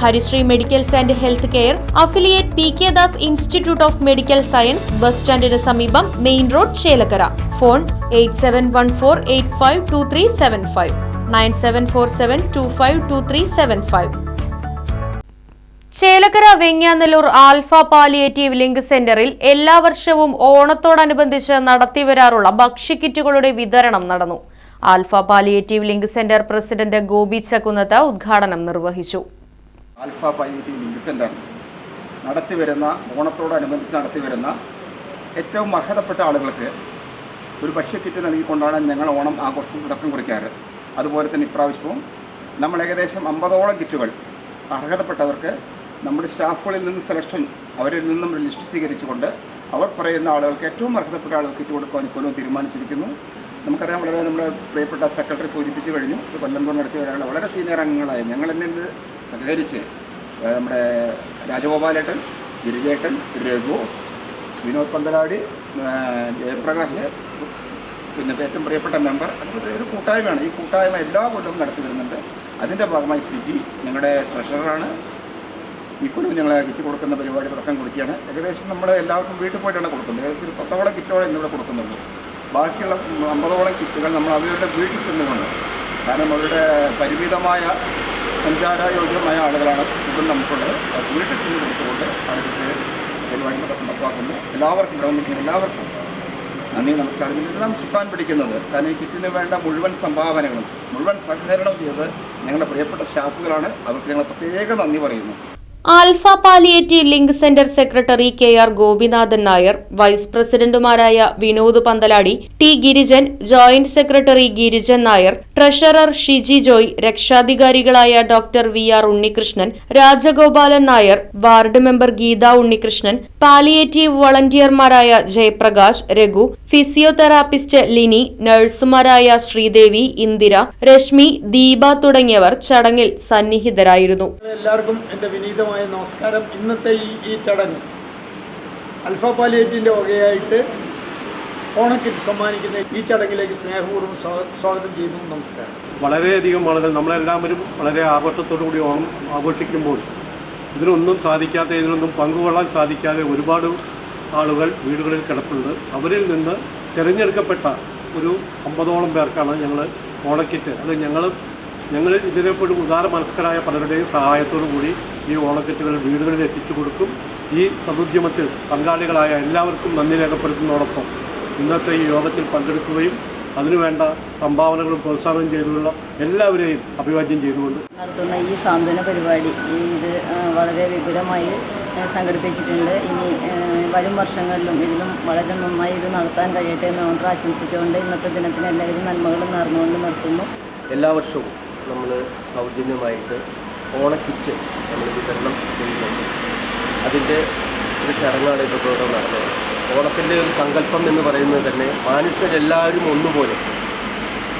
Harishree medicals and health care affiliate P K Das institute of medical science bus സ്റ്റാൻഡിന് സമീപം main road Chelakkara. Phone eight seven one four eight five two three seven five. Nine seven four seven two five two three seven five. Chelakkara Venganallur alpha palliative link സെന്ററിൽ എല്ലാ വർഷവും ഓണത്തോടനുബന്ധിച്ച് നടത്തിവരാറുള്ള ഭക്ഷ്യക്കിറ്റുകളുടെ വിതരണം നടന്നു. Alpha palliative link centre president Gopi Chakkunnath ഉദ്ഘാടനം നിർവഹിച്ചു. ആൽഫ പൈനീറ്റി ലിങ്ക് സെന്റർ നടത്തിവരുന്ന ഓണത്തോടനുബന്ധിച്ച് നടത്തിവരുന്ന ഏറ്റവും അർഹതപ്പെട്ട ആളുകൾക്ക് ഒരു ഭക്ഷ്യ കിറ്റ് നൽകിക്കൊണ്ടാണ് ഞങ്ങൾ ഓണം ആഘോഷം തുടക്കം കുറിക്കാറ്. അതുപോലെ തന്നെ ഇപ്രാവശ്യവും നമ്മൾ ഏകദേശം അമ്പതോളം കിറ്റുകൾ അർഹതപ്പെട്ടവർക്ക് നമ്മുടെ സ്റ്റാഫുകളിൽ നിന്ന് സെലക്ഷൻ അവരിൽ നിന്നും ഒരു ലിസ്റ്റ് സ്വീകരിച്ചുകൊണ്ട് അവർ പറയുന്ന ആളുകൾക്ക് ഏറ്റവും അർഹതപ്പെട്ട ആളുകൾക്ക് കിറ്റ് കൊടുക്കാൻ ഇപ്പോഴും തീരുമാനിച്ചിരിക്കുന്നു. നമുക്കറിയാം വളരെ നമ്മുടെ പ്രിയപ്പെട്ട സെക്രട്ടറി സൂചിപ്പിച്ചു കഴിഞ്ഞു. ഇത് കൊല്ലം കൊണ്ട് നടത്തിയ ഒരാൾ വളരെ സീനിയർ അംഗങ്ങളായി. ഞങ്ങൾ തന്നെ ഇത് സഹകരിച്ച് നമ്മുടെ രാജഗോപാലേട്ടൻ ഗിരിജേട്ടൻ രഘു വിനോദ് പന്തലാടി ജയപ്രകാശ് പിന്നെ ഏറ്റവും പ്രിയപ്പെട്ട മെമ്പർ. അതുപോലെ ഒരു കൂട്ടായ്മയാണ്. ഈ കൂട്ടായ്മ എല്ലാ കൊല്ലവും നടത്തി വരുന്നുണ്ട്. അതിന്റെ ഭാഗമായി സിജി ഞങ്ങളുടെ ട്രഷററാണ്. ഇപ്പോഴും ഞങ്ങൾ കിറ്റ് കൊടുക്കുന്ന പരിപാടി തുടക്കം കൊടുക്കുകയാണ് ഏകദേശം നമ്മൾ എല്ലാവർക്കും വീട്ടിൽ പോയിട്ടാണ് കൊടുക്കുന്നത്. ഏകദേശം ഒരു പത്തോളം കിറ്റോളം ഇന്നിവിടെ കൊടുക്കുന്നുള്ളൂ. ബാക്കിയുള്ള അമ്പതോളം കിറ്റുകൾ നമ്മൾ അവരുടെ വീട്ടിൽ ചെന്നുകൊണ്ട് കാരണം അവരുടെ പരിമിതമായ സഞ്ചാരയോഗ്യമായ ആളുകളാണ് ഇതും നമുക്കുള്ളത്. വീട്ടിൽ ചെന്ന് കൊടുത്തുകൊണ്ട് അവരുടെ പരിപാടി നടപ്പാക്കുന്നു. എല്ലാവർക്കും വന്നിരിക്കുന്ന എല്ലാവർക്കും നന്ദി നമസ്കാരം. ഇതിനെല്ലാം ചുക്കാൻ പിടിക്കുന്നത് കാരണം ഈ കിറ്റിന് വേണ്ട മുഴുവൻ സംഭാവനകളും മുഴുവൻ സഹകരണം ചെയ്തത് ഞങ്ങളുടെ പ്രിയപ്പെട്ട സ്റ്റാഫുകളാണ്. അവർക്ക് ഞങ്ങൾ പ്രത്യേക നന്ദി പറയുന്നു. Alpha palliative link centre secretary K R Gopinathan Nair vice പ്രസിഡന്റുമാരായ Vinod Panthaladi T Girijan joint secretary Girijan Nair treasurer Shiji Joy രക്ഷാധികാരികളായ doctor V R Unnikrishnan Rajagopalan Nair ward member Geetha Unnikrishnan palliative വളണ്ടിയർമാരായ Jayaprakash Raghu physiotherapist Lini നഴ്സുമാരായ ശ്രീദേവി ഇന്ദിര രശ്മി ദീപ തുടങ്ങിയവർ ചടങ്ങിൽ സന്നിഹിതരായിരുന്നു. എല്ലാവർക്കും വിനീതമായ നമസ്കാരം. ഇന്നത്തെ ഈ ഈ ചടങ്ങ് അൽഫ പാലിയേറ്റിന്റെ വകയായിട്ട് ഓണക്കിറ്റ് സമ്മാനിക്കുന്ന ഈ ചടങ്ങിലേക്ക് സ്നേഹപൂർവം സ്വാഗതം ചെയ്യുന്നു. നമസ്കാരം. വളരെയധികം ആളുകൾ നമ്മളെല്ലാവരും വളരെ ആഘോഷത്തോടു കൂടി ഓണം ആഘോഷിക്കുമ്പോൾ ഇതിനൊന്നും സാധിക്കാതെ ഇതിനൊന്നും പങ്കുകൊള്ളാൻ സാധിക്കാതെ ഒരുപാട് ആളുകൾ വീടുകളിൽ കിടപ്പുണ്ട്. അവരിൽ നിന്ന് തിരഞ്ഞെടുക്കപ്പെട്ട ഒരു അമ്പതോളം പേർക്കാണ് ഞങ്ങൾ ഓണക്കിറ്റ്. അത് ഞങ്ങൾ ഞങ്ങൾ ഇതിനെപ്പോഴും ഉദാര മനസ്കരായ പലരുടെയും സഹായത്തോടു കൂടി ഈ ഓണക്കിറ്റുകൾ വീടുകളിൽ എത്തിച്ചു കൊടുക്കും. ഈ സമുദ്യമത്തിൽ പങ്കാളികളായ എല്ലാവർക്കും നന്ദി രേഖപ്പെടുത്തുന്നതോടൊപ്പം ഇന്നത്തെ ഈ യോഗത്തിൽ പങ്കെടുക്കുകയും അതിനുവേണ്ട സംഭാവനകളും പ്രോത്സാഹനം ചെയ്തുള്ള എല്ലാവരെയും അഭിവാദ്യം ചെയ്തുകൊണ്ട് നടത്തുന്ന ഈ സാന്ത്വന പരിപാടി ഈ ഇത് വളരെ വിപുലമായി സംഘടിപ്പിച്ചിട്ടുണ്ട്. ഇനി വരും വർഷങ്ങളിലും ഇതിലും വളരെ നന്നായി ഇത് നടത്താൻ കഴിയട്ടെ എന്ന് മാത്രം ആശംസിച്ചുകൊണ്ട് ഇന്നത്തെ ദിനത്തിന് എല്ലാവരും നന്മകളും നേർന്നുകൊണ്ട് നിർത്തുന്നു. എല്ലാ വർഷവും നമ്മൾ സൗജന്യമായിട്ട് ഓണക്കിറ്റ് നമ്മൾ വിതരണം ചെയ്യുന്നുണ്ട്. അതിന്റെ ഒരു ചടങ്ങാണ് ഇപ്പോൾ ഇവിടെ നടന്നത്. ഓണത്തിന്റെ ഒരു സങ്കല്പം എന്ന് പറയുന്നത് തന്നെ മനുഷ്യരെല്ലാവരും ഒന്നുപോലെ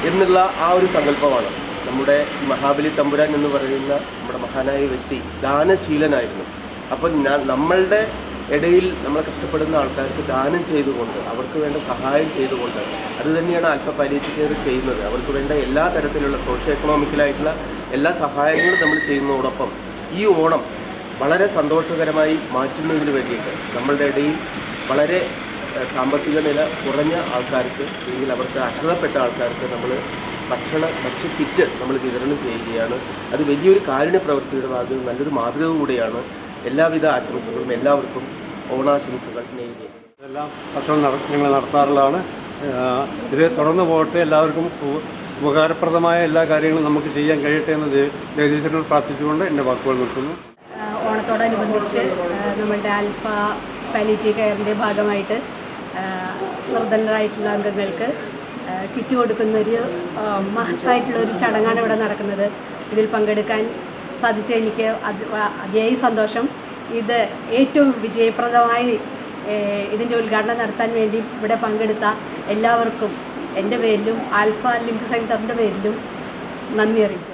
എന്നുള്ള ആ ഒരു സങ്കല്പമാണ്. നമ്മുടെ മഹാബലി തമ്പുരാൻ എന്ന് പറയുന്ന നമ്മുടെ മഹാനായ വ്യക്തി ദാനശീലനായിരുന്നു. അപ്പം നമ്മളുടെ ഇടയിൽ നമ്മൾ കഷ്ടപ്പെടുന്ന ആൾക്കാർക്ക് ദാനം ചെയ്തുകൊണ്ട് അവർക്ക് വേണ്ട സഹായം ചെയ്തുകൊണ്ട് അത് തന്നെയാണ് ആൽഫ പാലിയേറ്റീവ് ചെയ്യുന്നത്. അവർക്ക് വേണ്ട എല്ലാ തരത്തിലുള്ള സോഷ്യോ എക്കണോമിക്കലായിട്ടുള്ള എല്ലാ സഹായങ്ങളും നമ്മൾ ചെയ്യുന്നതോടൊപ്പം ഈ ഓണം വളരെ സന്തോഷകരമായി മാറ്റുന്നതിന് വേണ്ടിയിട്ട് നമ്മളുടെ ഇടയിൽ വളരെ സാമ്പത്തിക നില കുറഞ്ഞ ആൾക്കാർക്ക് അല്ലെങ്കിൽ അവർക്ക് അർഹതപ്പെട്ട ആൾക്കാർക്ക് നമ്മൾ ഭക്ഷണ ഭക്ഷ്യ കിറ്റ് നമ്മൾ വിതരണം ചെയ്യുകയാണ്. അത് വലിയൊരു കാരുണ്യ പ്രവൃത്തിയുടെ ഭാഗത്ത് നല്ലൊരു മാതൃക കൂടിയാണ് എല്ലാവിധ ആശംസകളും എല്ലാവർക്കും ഓണാശംസകൾ നേരുകയാണ് ഇതെല്ലാം ഭക്ഷണം നട ഞങ്ങൾ നടത്താറുള്ളതാണ്. ഇത് തുടർന്നു പോകട്ടെ. എല്ലാവർക്കും ഉപകാരപ്രദമായ എല്ലാ കാര്യങ്ങളും നമുക്ക് ചെയ്യാൻ കഴിയട്ടെ എന്ന് ദേവീശ്വരനോട് ജഗദീശ്വരനോട് പ്രാർത്ഥിച്ചുകൊണ്ട് എന്റെ വാക്കുകൾ നിർത്തുന്നു. ഓണത്തോടനുബന്ധിച്ച് നമ്മളുടെ ആൽഫ പാലിറ്റീവ് കെയറിന്റെ ഭാഗമായിട്ട് നിർദ്ധനരായിട്ടുള്ള അംഗങ്ങൾക്ക് കിറ്റ് കൊടുക്കുന്നൊരു ഒരു മഹത്തായിട്ടുള്ള ഒരു ചടങ്ങാണ് ഇവിടെ നടക്കുന്നത്. ഇതിൽ പങ്കെടുക്കാൻ സാധിച്ച എനിക്ക് അത് അതിയായി സന്തോഷം. ഇത് ഏറ്റവും വിജയപ്രദമായി ഇതിന്റെ ഉദ്ഘാടനം നടത്താൻ വേണ്ടി ഇവിടെ പങ്കെടുത്ത എല്ലാവർക്കും എന്റെ പേരിലും ആൽഫ ലിങ്ക് സെന്ററിന്റെ പേരിലും നന്ദി അറിയിച്ചു.